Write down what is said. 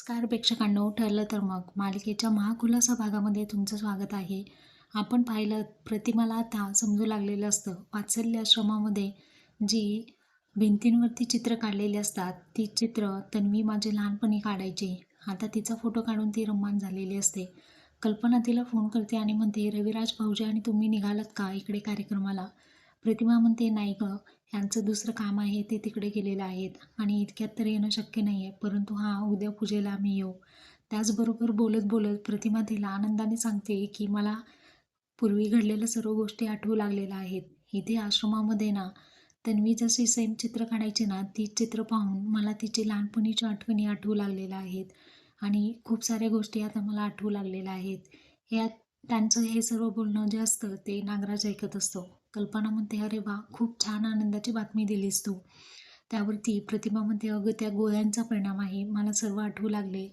Scar प्रेक्षकांनो ठरलं तर मग? मालिकेच्या महाखुलासा भागामध्ये तुमचं स्वागत आहे. आपण पाहिलं प्रतिमाला आता समजू लागलेलं असतं. वात्सल्य आश्रमामध्ये जी भिंतींवरती चित्र काढलेली असतात ती चित्र तन्वी माझे लहानपणी काढायची. आता तिचा फोटो काढून ती रम्मान झालेली असते. कल्पना तिला फोन करते आणि म्हणते रविराज भाऊजी आणि तुम्ही निघालात का इकडे कार्यक्रमाला? प्रतिमा म्हणते नाही गं यांचं दुसरं काम आहे ते तिकडे गेलेलं आहेत आणि इतक्यात तर येणं शक्य नाही आहे परंतु हां उद्या पूजेला आम्ही येऊ. त्याचबरोबर बोलत बोलत प्रतिमा तिला आनंदाने सांगते की मला पूर्वी घडलेल्या सर्व गोष्टी आठवू लागलेल्या आहेत. इथे आश्रमामध्ये ना तन्वी जशी सेम चित्र काढायची ना ती चित्र पाहून मला तिची लहानपणीच्या आठवणी आठवू लागलेल्या आहेत आणि खूप साऱ्या गोष्टी आता मला आठवू लागलेल्या आहेत. या त्यांचं हे सर्व बोलणं जे असतं ते नागराज ऐकत असतो. कल्पना म्हणते अरे वा खूप छान आनंदाची बातमी दिलीस तू. त्यावरती प्रतिमा म्हणते अगं त्या गोळ्यांचा परिणाम आहे. मला सर्व आठवू लागले.